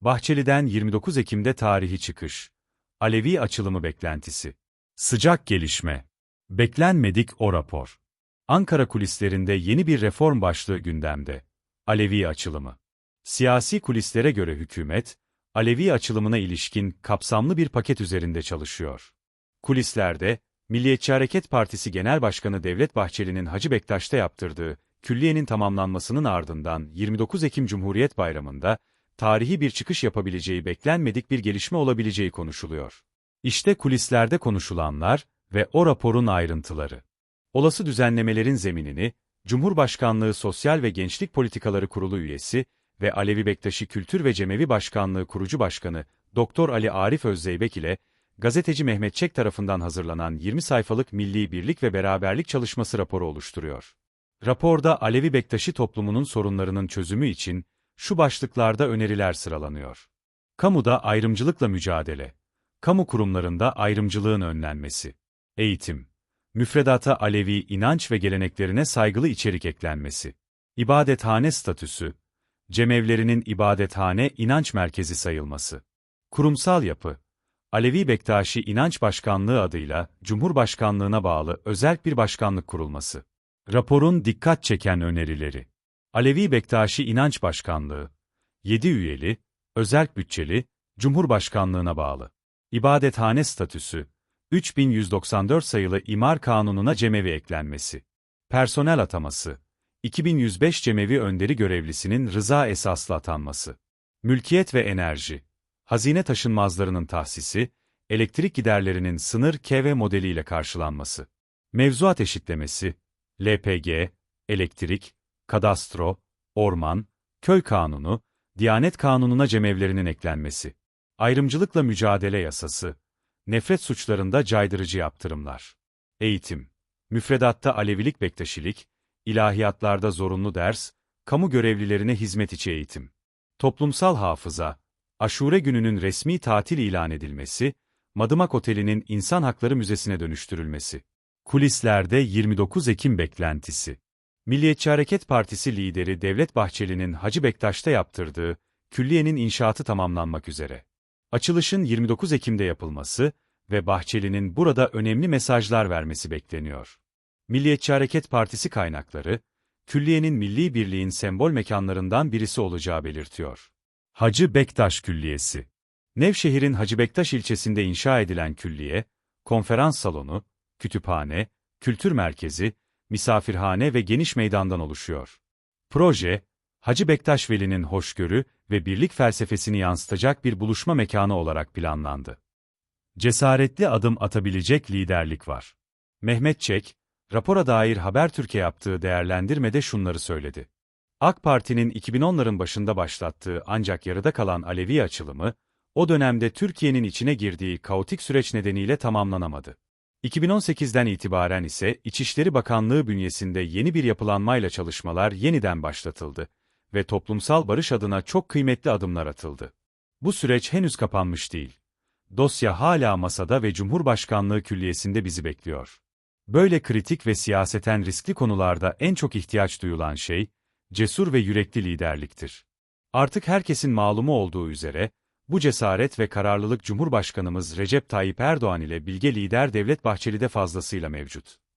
Bahçeli'den 29 Ekim'de tarihi çıkış. Alevi açılımı beklentisi. Sıcak gelişme. Beklenmedik o rapor. Ankara kulislerinde yeni bir reform başlığı gündemde. Alevi açılımı. Siyasi kulislere göre hükümet, Alevi açılımına ilişkin kapsamlı bir paket üzerinde çalışıyor. Kulislerde, Milliyetçi Hareket Partisi Genel Başkanı Devlet Bahçeli'nin Hacı Bektaş'ta yaptırdığı külliyenin tamamlanmasının ardından 29 Ekim Cumhuriyet Bayramı'nda tarihi bir çıkış yapabileceği beklenmedik bir gelişme olabileceği konuşuluyor. İşte kulislerde konuşulanlar ve o raporun ayrıntıları. Olası düzenlemelerin zeminini, Cumhurbaşkanlığı Sosyal ve Gençlik Politikaları Kurulu üyesi ve Alevi Bektaşi Kültür ve Cemevi Başkanlığı kurucu başkanı Doktor Ali Arif Özzeybek ile gazeteci Mehmet Çek tarafından hazırlanan 20 sayfalık Milli Birlik ve Beraberlik Çalışması raporu oluşturuyor. Raporda Alevi Bektaşi toplumunun sorunlarının çözümü için şu başlıklarda öneriler sıralanıyor. Kamuda ayrımcılıkla mücadele, kamu kurumlarında ayrımcılığın önlenmesi, eğitim, müfredata Alevi inanç ve geleneklerine saygılı içerik eklenmesi, ibadethane statüsü, cemevlerinin ibadethane inanç merkezi sayılması, kurumsal yapı, Alevi Bektaşi İnanç Başkanlığı adıyla Cumhurbaşkanlığına bağlı özel bir başkanlık kurulması. Raporun dikkat çeken önerileri. Alevi Bektaşi İnanç Başkanlığı, 7 üyeli, özel bütçeli, Cumhurbaşkanlığına bağlı. İbadethane statüsü, 3194 sayılı İmar Kanunu'na cemevi eklenmesi. Personel ataması, 2105 cemevi önderi görevlisinin rıza esaslı atanması. Mülkiyet ve enerji, hazine taşınmazlarının tahsisi, elektrik giderlerinin sınır KV modeliyle karşılanması. Mevzuat eşitlemesi, LPG, elektrik, kadastro, orman, köy kanunu, Diyanet Kanunu'na cemevlerinin eklenmesi. Ayrımcılıkla mücadele yasası, nefret suçlarında caydırıcı yaptırımlar. Eğitim, müfredatta Alevilik bektaşilik, ilahiyatlarda zorunlu ders, kamu görevlilerine hizmet içi eğitim. Toplumsal hafıza, Aşure gününün resmi tatil ilan edilmesi, Madımak Oteli'nin İnsan Hakları Müzesi'ne dönüştürülmesi. Kulislerde 29 Ekim beklentisi. Milliyetçi Hareket Partisi lideri Devlet Bahçeli'nin Hacı Bektaş'ta yaptırdığı külliyenin inşaatı tamamlanmak üzere. Açılışın 29 Ekim'de yapılması ve Bahçeli'nin burada önemli mesajlar vermesi bekleniyor. Milliyetçi Hareket Partisi kaynakları, külliyenin milli birliğin sembol mekanlarından birisi olacağı belirtiyor. Hacı Bektaş Külliyesi Nevşehir'in Hacı Bektaş ilçesinde inşa edilen külliye, konferans salonu, kütüphane, kültür merkezi, misafirhane ve geniş meydandan oluşuyor. Proje, Hacı Bektaş Veli'nin hoşgörü ve birlik felsefesini yansıtacak bir buluşma mekanı olarak planlandı. Cesaretli adım atabilecek liderlik var. Mehmet Çek, rapora dair Habertürk'e yaptığı değerlendirmede şunları söyledi. AK Parti'nin 2010'ların başında başlattığı ancak yarıda kalan Alevi açılımı, o dönemde Türkiye'nin içine girdiği kaotik süreç nedeniyle tamamlanamadı. 2018'den itibaren ise İçişleri Bakanlığı bünyesinde yeni bir yapılanmayla çalışmalar yeniden başlatıldı ve toplumsal barış adına çok kıymetli adımlar atıldı. Bu süreç henüz kapanmış değil. Dosya hala masada ve Cumhurbaşkanlığı Külliyesi'nde bizi bekliyor. Böyle kritik ve siyaseten riskli konularda en çok ihtiyaç duyulan şey, cesur ve yürekli liderliktir. Artık herkesin malumu olduğu üzere, bu cesaret ve kararlılık Cumhurbaşkanımız Recep Tayyip Erdoğan ile bilge lider Devlet Bahçeli'de fazlasıyla mevcut.